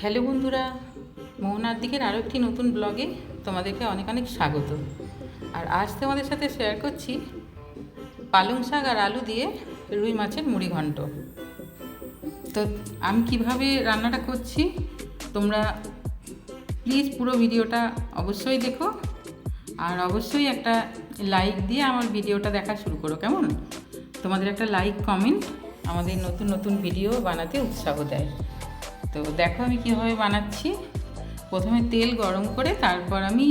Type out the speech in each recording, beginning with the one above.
Hello বন্ধুরা, মোহনার দিকের আরও একটি নতুন ব্লগে তোমাদেরকে অনেক অনেক স্বাগত। আর আজ তোমাদের সাথে শেয়ার করছি পালং শাক আর আলু দিয়ে রুই মাছের মুড়ি ঘন্ট। তো আমি কীভাবে রান্নাটা করছি, তোমরা প্লিজ পুরো ভিডিওটা অবশ্যই দেখো, আর অবশ্যই একটা লাইক দিয়ে আমার ভিডিওটা দেখা শুরু করো, কেমন? তোমাদের একটা লাইক কমেন্ট আমাদের নতুন নতুন ভিডিও বানাতে উৎসাহ দেয়। তো দেখো আমি কীভাবে বানাচ্ছি। প্রথমে তেল গরম করে তারপর আমি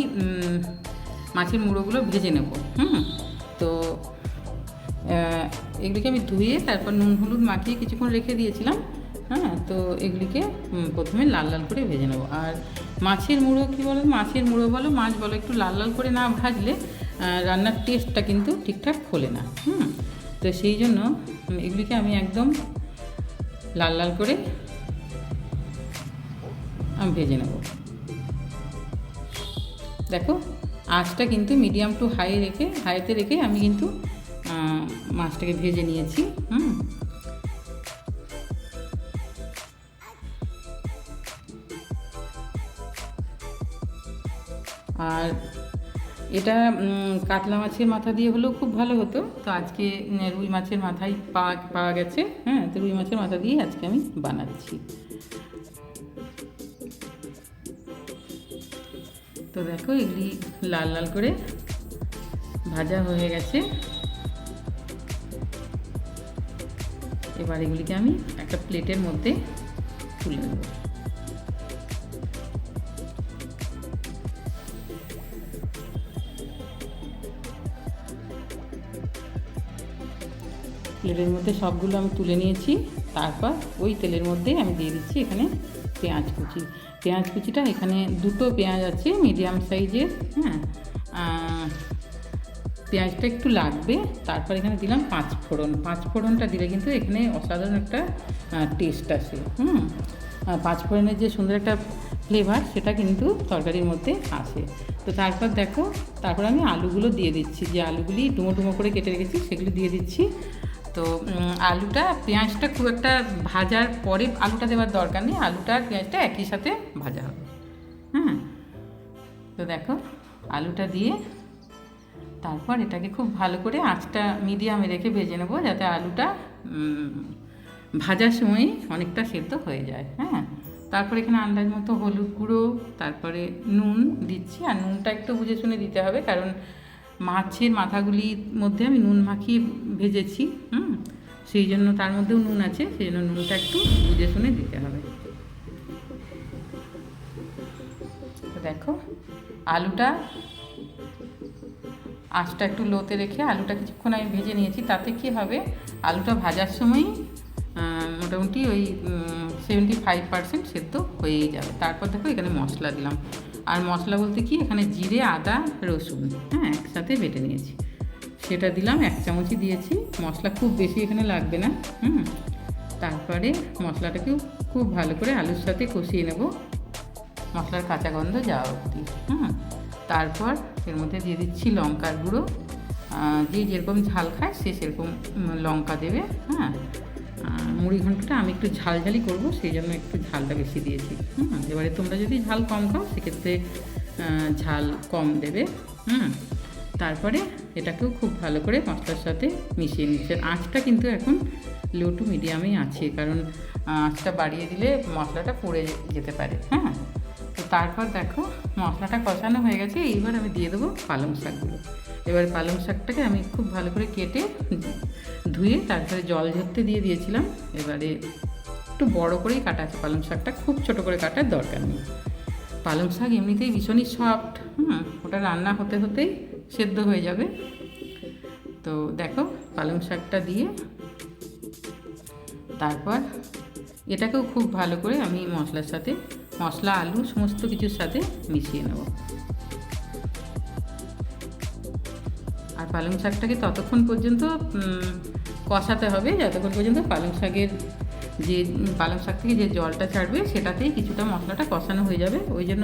মাছের মুড়োগুলো ভেজে নেব, হুম? তো এগুলিকে আমি ধুয়ে তারপর নুন হলুদ মাখিয়ে কিছুক্ষণ রেখে দিয়েছিলাম হ্যাঁ? তো এগুলিকে প্রথমে লাল লাল করে ভেজে নেব। আর মাছের মুড়ো কী বলো? মাছের মুড়ো বলো, মাছ বলো, একটু লাল লাল করে না ভাজলে রান্নার টেস্টটা কিন্তু ঠিকঠাক খোলে না, হুম? তো সেই জন্য এগুলিকে আমি একদম লাল লাল করে আমি ভেজে নেব। দেখো, আঁচটা কিন্তু মিডিয়াম টু হাই রেখে হাইতে রেখে আমি কিন্তু মাছটাকে ভেজে নিয়েছি, হুম? আর এটা কাতলা মাছের মাথা দিয়ে হলেও খুব ভালো হতো। তো আজকে রুই মাছের মাথায় পাওয়া পাওয়া গেছে হ্যাঁ? তো রুই মাছের মাথা দিয়ে আজকে আমি বানাচ্ছি। তো দেখো, এগুলি লাল লাল করে ভাজা হয়ে গেছে। এবার এগুলিকে আমি একটা প্লেটের মধ্যে তুলে নেব। প্লেটের মধ্যে সবগুলো আমি তুলে নিয়েছি। তারপর ওই তেলের মধ্যে আমি দিয়ে দিচ্ছি এখানে পেঁয়াজ কুচি। পেঁয়াজ কুচিটা এখানে দুটো পেঁয়াজ আছে মিডিয়াম সাইজের হ্যাঁ? পেঁয়াজটা একটু লাগবে, তারপর এখানে দিলাম পাঁচ ফোড়ন। পাঁচ ফোড়নটা দিলে কিন্তু এখানে অসাধারণ একটা টেস্ট আসে, হুম? পাঁচ ফোড়নের যে সুন্দর একটা ফ্লেভার সেটা কিন্তু তরকারির মধ্যে আসে। তো তারপর দেখো, তারপর আমি আলুগুলো দিয়ে দিচ্ছি। যে আলুগুলি ডুমো ডুমো করে কেটে রেখেছি, সেগুলো দিয়ে দিচ্ছি। তো আলুটা, পেঁয়াজটা খুব একটা ভাজার পরে আলুটা দেওয়ার দরকার নেই। আলুটা আর পেঁয়াজটা একই সাথে ভাজা হবে। হ্যাঁ তো দেখো, আলুটা দিয়ে তারপর এটাকে খুব ভালো করে আঁচটা মিডিয়ামে রেখে ভেজে নেব যাতে আলুটা ভাজার সময় অনেকটা সেদ্ধ হয়ে যায়। হ্যাঁ। তারপর এখানে আন্দাজ মতো হলুদ গুঁড়ো, তারপরে নুন দিচ্ছি। আর নুনটা একটু বুঝে শুনে দিতে হবে কারণ মাছের মাথাগুলির মধ্যে আমি নুন মাখিয়ে ভেজেছি, হুম? সেই জন্য তার মধ্যেও নুন আছে, সেই জন্য নুনটা একটু বুঝে শুনে দিতে হবে। দেখো, আলুটা, আঁচটা একটু লোতে রেখে আলুটা কিছুক্ষণ আমি ভেজে নিয়েছি, তাতে কি হবে? আলুটা ভাজার সময়ই মোটামুটি ওই সেভেন্টি ফাইভ পার্সেন্ট সেদ্ধ হয়েই যাবে। তারপর দেখো এখানে মশলা দিলাম। আর মশলা বলতে কি, এখানে জিরে, আদা, রসুন হ্যাঁ একসাথে বেটে নিয়েছি। সেটা দিলাম, এক চামচই দিয়েছি। মশলা খুব বেশি এখানে লাগবে না, হুম। তারপরে মশলাটাকেও খুব ভালো করে আলুর সাথে কষিয়ে নেব। মশলার কাঁচা গন্ধ যাওয়া অবধি, হুম। তারপর এর মধ্যে দিয়ে দিচ্ছি লঙ্কার গুঁড়ো। যে যেরকম ঝাল খায়, সে সেরকম লঙ্কা দেবে হ্যাঁ। মুড়ি ঘন্টটা আমি একটু ঝাল ঝালই করব, সেই জন্য একটু ঝালটা বেশি দিয়েছি। হুম, এবারে তোমরা যদি ঝাল কম খাও, সেক্ষেত্রে ঝাল কম দেবে। হুম, তারপরে এটাকেও খুব ভালো করে মশলার সাথে মিশিয়ে নিচ্ছে। আঁচটা কিন্তু এখন লো টু মিডিয়ামেই আছে, কারণ আঁচটা বাড়িয়ে দিলে মশলাটা পুড়ে যেতে পারে। হ্যাঁ তো তারপর দেখো মশলাটা কষানো হয়ে গেছে। এইবার আমি দিয়ে দেবো পালং শাকগুলো। এবার পালং শাকটাকে আমি খুব ভালো করে কেটে ধুয়ে তারপরে জল ঝরতে দিয়ে দিয়েছিলাম। এবারে একটু বড় করেই কাটা আছে পালং শাকটা, খুব ছোট করে কাটার দরকার নেই। পালং শাক এমনিতেই ভীষণই সফট, হুম, ওটা রান্না হতে হতেই সেদ্ধ হয়ে যাবে। তো দেখো পালং শাকটা দিয়ে তারপর এটাকেও খুব ভালো করে আমি মশলার সাথে, মশলা, আলু, সমস্ত কিছুর সাথে মিশিয়ে নেব। আর পালং শাকটাকে ততক্ষণ পর্যন্ত কষাতে হবে, যতক্ষণ পর্যন্ত পালং শাকের যে, পালং শাক থেকে যে জলটা ছাড়বে, সেটাতেই কিছুটা মশলাটা কষানো হয়ে যাবে। ওই জন্য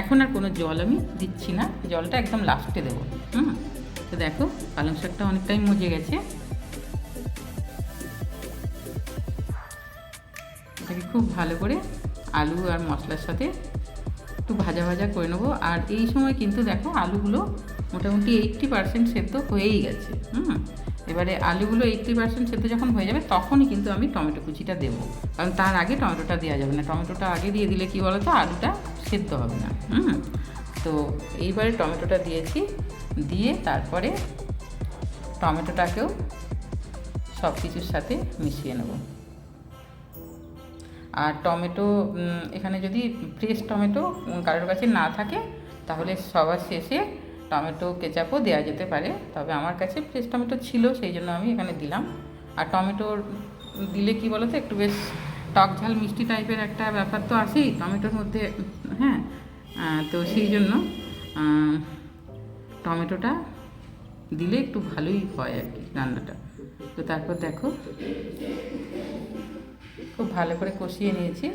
এখন আর কোনো জল আমি দিচ্ছি না। জলটা একদম লাস্টে দেবো। হুম? তো দেখো, পালং শাকটা অনেকটাই মজে গেছে। এটাকে খুব ভালো করে আলু আর মশলার সাথে একটু ভাজা ভাজা করে নেব। আর এই সময় কিন্তু দেখো, আলুগুলো মোটামুটি এইট্টি পার্সেন্ট সেদ্ধ হয়েই গেছে, হুম? এবারে আলুগুলো এইট্টি পার্সেন্ট সেদ্ধ যখন হয়ে যাবে, তখনই কিন্তু আমি টমেটো কুচিটা দেবো। কারণ তার আগে টমেটোটা দেওয়া যাবে না। টমেটোটা আগে দিয়ে দিলে কী বলো তো আলুটা সেদ্ধ হবে না, হুম? তো এইবারে টমেটোটা দিয়েছি, দিয়ে তারপরে টমেটোটাকেও সব কিছুর সাথে মিশিয়ে নেব। আর টমেটো এখানে যদি ফ্রেশ টমেটো কারোর কাছে না থাকে, তাহলে সবার শেষে টমেটো, কেচাপও দেওয়া যেতে পারে, তবে আমার কাছে ফ্রেশ টমেটো ছিল, সেই জন্য আমি এখানে দিলাম। আর টমেটো দিলে কি বলো তো একটু বেশ টক ঝাল, মিষ্টি টাইপের একটা ব্যাপার তো আছেই, টমেটোর মধ্যে হ্যাঁ তো সেই জন্য টমেটোটা দিলে একটু ভালোই হয় আর কি রান্নাটা। তো তারপর দেখো, খুব ভালো করে কষিয়ে নিয়েছি।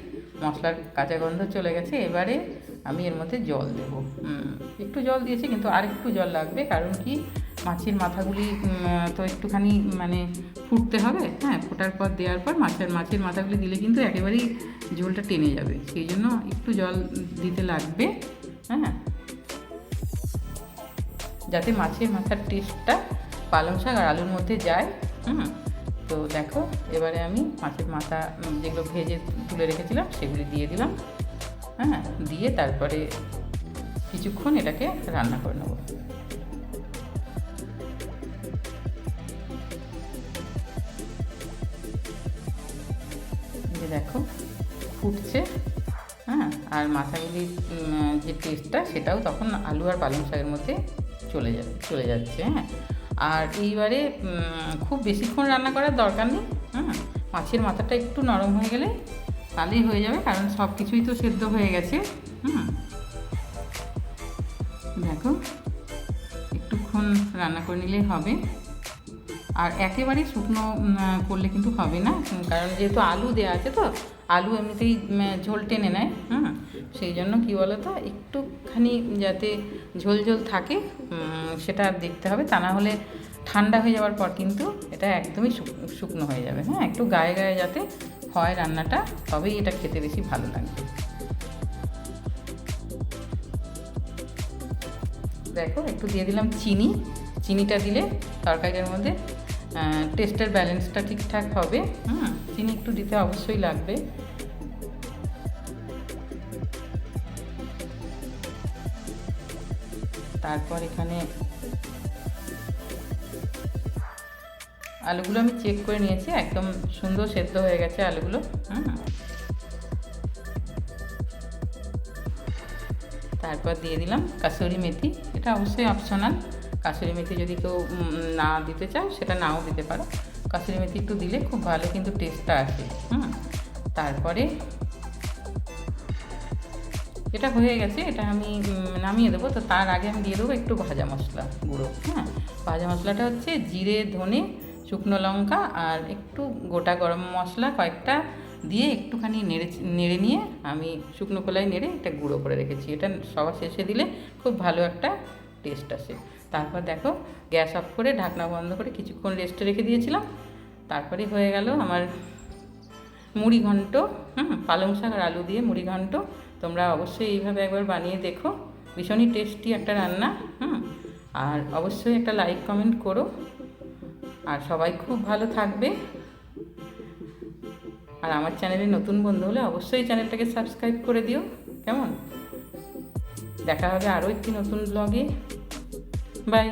মশলার কাঁচা গন্ধ চলে গেছে, এবারে আমি এর মধ্যে জল দেব। একটু জল দিয়েছি কিন্তু আর একটু জল লাগবে, কারণ কি মাছের মাথাগুলি তো একটুখানি মানে ফুটতে হবে হ্যাঁ ফোটার পর, দেওয়ার পর মাছের মাছের মাথাগুলি দিলে কিন্তু একেবারেই ঝোলটা টেনে যাবে। সেই জন্য একটু জল দিতে লাগবে হ্যাঁ। যাতে মাছের মাথার টেস্টটা পালং শাক আর আলুর মধ্যে যায়, হুম। তো দেখো, এবারে আমি মাছের মাথা যেগুলো ভেজে তুলে রেখেছিলাম, সেগুলি দিয়ে দিলাম। হ্যাঁ দিয়ে তারপরে কিছুক্ষণ এটাকে রান্না করে নেব। দেখো, ফুটছে হ্যাঁ আর মাথাগুলির যে টেস্টটা সেটাও তখন আলু আর পালং শাকের মধ্যে চলে যাবে চলে যাচ্ছে হ্যাঁ। আর এইবারে খুব বেশিক্ষণ রান্না করার দরকার নেই হ্যাঁ? মাছের মাথাটা একটু নরম হয়ে গেলে তাহলেই হয়ে যাবে, কারণ সব কিছুই তো সেদ্ধ হয়ে গেছে, হুম? দেখো, একটুক্ষণ রান্না করে নিলেই হবে। আর একেবারে শুকনো করলে কিন্তু হবে না কারণ যেহেতু আলু দেওয়া আছে তো, আলু এমনিতেই ঝোল টেনে নেয়, হুম? সেই জন্য কী বলো তো একটুখানি যাতে ঝোল ঝোল থাকে সেটা দেখতে হবে। তা না হলে ঠান্ডা হয়ে যাওয়ার পর কিন্তু এটা একদমই শুকনো হয়ে যাবে। হ্যাঁ একটু গায়ে গায়ে যাতে হয় রান্নাটা, তবেই এটা খেতে বেশি ভালো লাগবে দেখো, একটু দিয়ে দিলাম চিনি। চিনিটা দিলে তরকারির মধ্যে টেস্টের ব্যালেন্সটা ঠিকঠাক হবে। হুম, চিনি একটু দিতে অবশ্যই লাগবে। তারপর এখানে আলুগুলো আমি চেক করে নিয়েছি, একদম সুন্দর সেদ্ধ হয়ে গেছে আলুগুলো। তারপর দিয়ে দিলাম কাসুরি মেথি, এটা অবশ্যই অপশনাল কাসুরি মেথি যদি কেউ না দিতে চাও, সেটা নাও দিতে পারো। কাসুরি মেথি একটু দিলে খুব ভালো কিন্তু টেস্টটা আসে। হুম। তারপরে, এটা হয়ে গেছে, এটা আমি নামিয়ে দেবো। তো তার আগে আমি দিয়ে দেবো একটু ভাজা মশলা গুঁড়ো হ্যাঁ? ভাজা মশলাটা হচ্ছে জিরে, ধনে, শুকনো লঙ্কা আর একটু গোটা গরম মশলা কয়েকটা দিয়ে একটুখানি নেড়ে নেড়ে নিয়ে আমি শুকনো কলাই নেড়ে এটা গুঁড়ো করে রেখেছি। এটা সবার শেষে দিলে খুব ভালো একটা টেস্ট আসে। তারপর দেখো, গ্যাস অফ করে ঢাকনা বন্ধ করে কিছুক্ষণ রেস্টে রেখে দিয়েছিলাম। তারপরে হয়ে গেল আমার মুড়ি ঘন্ট হুম? পালং শাক আর আলু দিয়ে মুড়ি ঘন্ট তোমরা অবশ্যই এইভাবে একবার বানিয়ে দেখো। ভীষণই টেস্টি একটা রান্না, হুম? আর অবশ্যই একটা লাইক কমেন্ট করো। আর সবাই খুব ভালো থাকবে। আর আমার চ্যানেলে নতুন বন্ধু হলে অবশ্যই চ্যানেলটাকে সাবস্ক্রাইব করে দিও, কেমন? দেখা হবে আরও একটি নতুন ব্লগে বাই